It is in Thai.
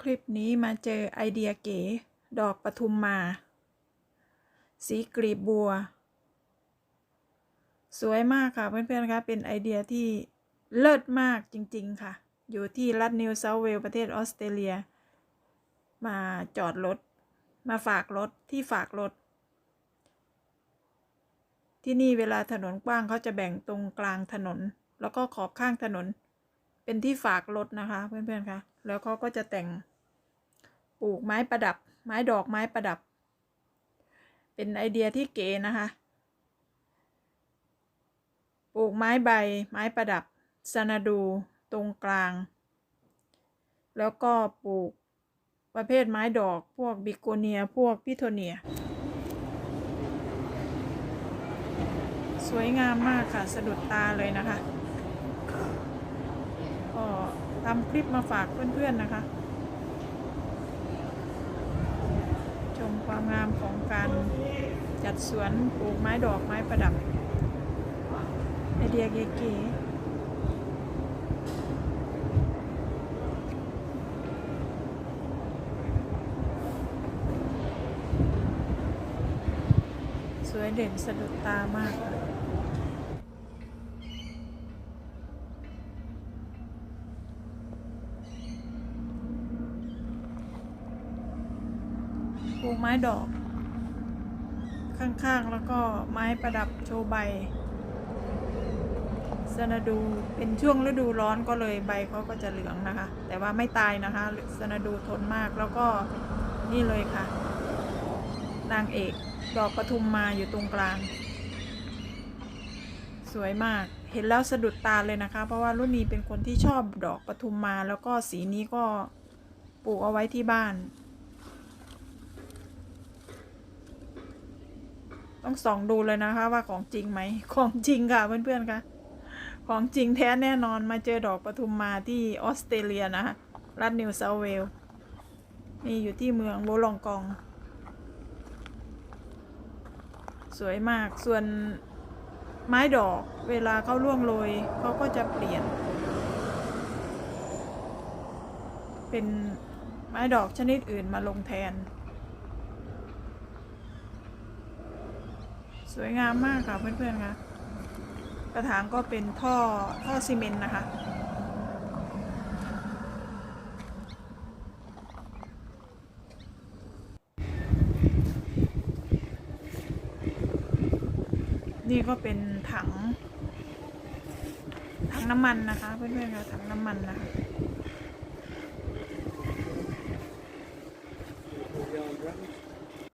คลิปนี้มาเจอไอเดียเก๋ ดอกปทุมมา สีกรีบบัว สวยมากค่ะเพื่อนๆคะเป็นไอเดียที่เลิศมากจริงๆค่ะ อยู่ที่รัฐนิวเซาเวลประเทศออสเตรเลีย มาจอดรถ มาฝากรถที่ฝากรถ ที่นี่เวลาถนนกว้างเขาจะแบ่งตรงกลางถนน แล้วก็ขอบข้างถนน เป็นที่ฝากรถนะคะเพื่อนๆคะแล้วเขาก็จะแต่งปลูกไม้ประดับ ไม้ดอกไม้ประดับ เป็นไอเดียที่เก๋นะคะ ปลูกไม้ใบ ไม้ประดับซานาดูตรงกลาง แล้วก็ปลูกประเภทไม้ดอกพวกบิโกเนียพวกพิโทเนีย สวยงามมากค่ะ สะดุดตาเลยนะคะ ทำคลิปมาฝากเพื่อนๆนะคะ ชมความงามของการจัดสวนปลูกไม้ดอกไม้ประดับไอเดียเก๋ๆสวยเด่นสะดุดตามากค่ะ ปลูกไม้ดอก ข้างๆ แล้วก็ไม้ประดับโชว์ใบสนาดูเป็นช่วงฤดูร้อนก็เลยใบเขาก็จะเหลืองนะคะ แต่ว่าไม่ตายนะคะสนาดูทนมากแล้วก็นี่เลยค่ะ นางเอกดอกปทุมมาอยู่ตรงกลาง สวยมากเห็นแล้วสะดุดตาเลยนะคะ เพราะว่ารุ่นนี้เป็นคนที่ชอบดอกปทุมมา แล้วก็สีนี้ก็ปลูกเอาไว้ที่บ้าน ต้องส่องดูเลยนะคะ ว่าของจริงไหม ของจริงค่ะเพื่อนๆค่ะของจริงแท้แน่นอนมาเจอดอกปทุมมาที่ออสเตรเลียนะคะรัฐนิวเซาเวลส์นี่อยู่ที่เมืองโบลองกอง สวยมากส่วนไม้ดอกเวลาเขาร่วงโรยเขาก็จะเปลี่ยน เป็นไม้ดอกชนิดอื่นมาลงแทน วยงามมากค่ะเพื่อนๆค่ะกระถางก็เป็นท่อท่อซีเมนต์นะคะนี่ก็เป็นถัง ถังน้ำมันนะคะ เพื่อนๆค่ะถังน้ำมันนะคะ